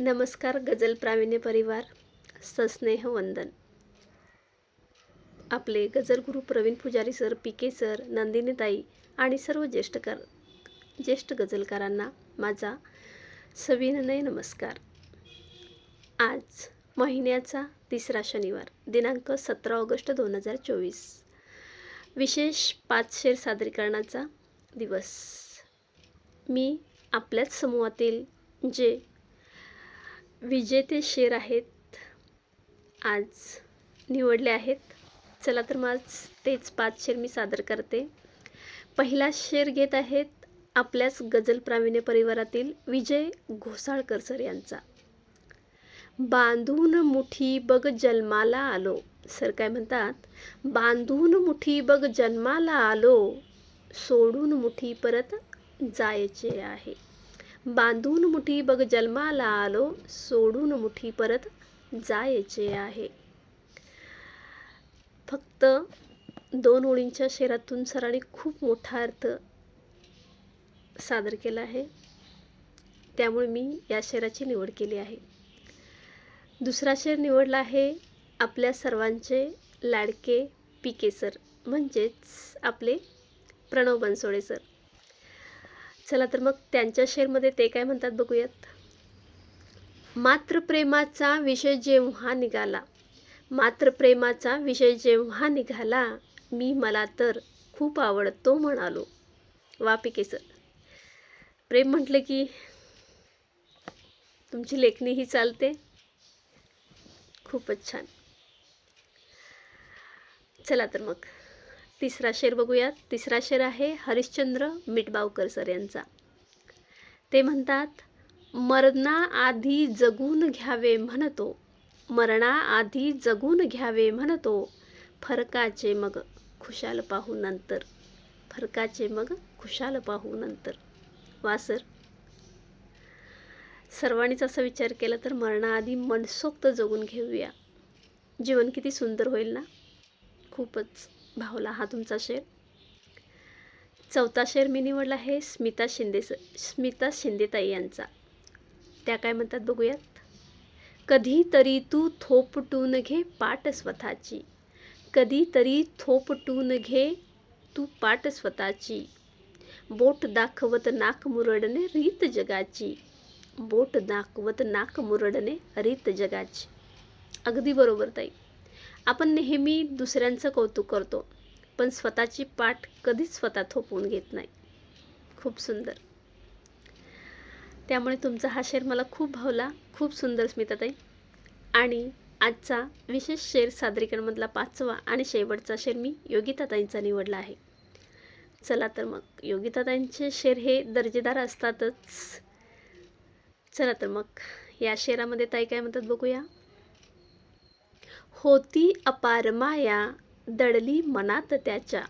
नमस्कार गझल प्रावीण्य परिवार सस्नेह वंदन. आपले ghazal guru Praveen Pujari sir P K sir नंदिनीताई आणि सर्व ज्येष्ठकार ज्येष्ठ गझलकारांना माझा सविनय नमस्कार. आज महिन्याचा तिसरा शनिवार दिनांक सतरा ऑगस्ट दोन हजार चोवीस. विशेष पाच शेर सादरीकरणाचा दिवस. मी आपल्याच समूहातील जे विजेते शेर आहेत. आज निवडले आहेत. चला तर मग आज तेच पाच शेर मी सादर करते. पहिला शेर घेत आहेत आपल्याच गजल प्रावीण्य परिवारातील विजय घोसाळकर सर यांचा. बांधून मुठी बग जन्माला आलो. सर काय म्हणतात? बांधून मुठी बग जन्माला आलो. सोडून मुठी परत जायचे आहे. बांधून मुठी बघ जन्माला आलो सोडून मुठी परत जायचे आहे. फक्त दोन ओळींच्या शेरातून सरांनी खूप मोठा अर्थ सादर केला आहे. त्यामुळे मी या शेराची निवड केली आहे. दुसरा शेर निवडला आहे आपल्या सर्वांचे लाडके पिके सर म्हणजेच आपले प्रणव बनसोडे सर. चला तर मग त्यांच्या शेरमध्ये ते काय म्हणतात बघूयात. मात्र प्रेमाचा विषय जेव्हा निघाला मात्र प्रेमाचा विषय जेव्हा निघाला मी मला तर खूप आवडतो म्हणालो. वापिके सर प्रेम म्हटलं की तुमची लेखणीही चालते. खूपच छान. चला तर मग. तिसरा शेर बघूयात. तिसरा शेर आहे हरिश्चंद्र मिटबावकर सर यांचा. ते म्हणतात मरणाआधी जगून घ्यावे म्हणतो मरणाआधी जगून घ्यावे म्हणतो फरकाचे मग खुशाल पाहू नंतर फरकाचे मग खुशाल पाहू नंतर. वा सर. सर्वांनीच असा विचार केला तर मरणाआधी मनसोक्त जगून घेऊया. जीवन किती सुंदर होईल ना? खूपच. भावला हा तुमचा शेर. चौथा शेर मी निवडला आहे स्मिता शिंदे स्मिता शिंदेताई यांचा. त्या काय म्हणतात बघूयात. कधीतरी तू थोपटून घे पाट स्वतःची. कधीतरी थोपटून घे तू पाट स्वतःची. बोट दाखवत नाक मुरडणे रीत जगाची. बोट दाखवत नाक मुरडणे रीत जगाची. अगदी बरोबर ताई. आपण नेहमी दुसऱ्यांचं कौतुक करतो पण स्वतःची पाठ कधीच स्वतः थोपवून घेत नाही. खूप सुंदर. त्यामुळे तुमचा हा शेर मला खूप भावला खूप सुंदर स्मिताताई. आणि आजचा विशेष शेर सादरीकरणमधला पाचवा आणि शेवटचा शेर मी योगिताताईंचा निवडला आहे. चला तर मग योगिताताईंचे शेर हे दर्जेदार असतातच. चला तर मग या शेरामध्ये ताई काय म्हणतात बघूया? होती अपार माया दडली मनात त्याच्या.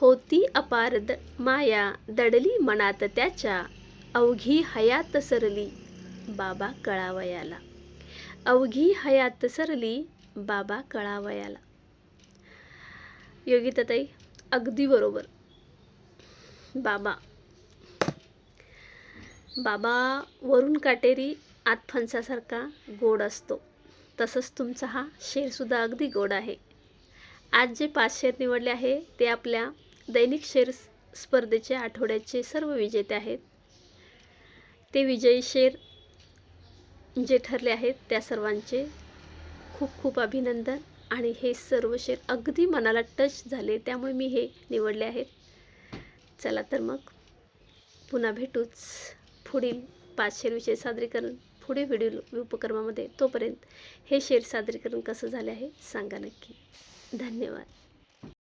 होती अपार द माया दडली मनात त्याच्या. अवघी हयात सरली बाबा कळावयाला. अवघी हयात सरली बाबा कळावयाला. योगिताताई अगदी बरोबर. बाबा. बाबा वरून काटेरी आत फणसासारखा गोड असतो. तसंच तुमचा हा शेरसुद्धा अगदी गोड आहे. आज जे पाच शेर निवडले आहे ते आपल्या दैनिक शेर स्पर्धेचे आठवड्याचे सर्व विजेते आहेत. ते विजयी शेर जे ठरले आहेत त्या सर्वांचे खूप खूप अभिनंदन. आणि हे सर्व शेर अगदी मनाला टच झाले त्यामुळे मी हे निवडले आहेत. चला तर मग पुन्हा भेटूच पुढील पाच विषय सादरीकरण. पुढे व्हिडिओ उपक्रमामध्ये तोपर्यंत हे शेर सादरीकरण कसं झाले आहे सांगा नक्की. धन्यवाद.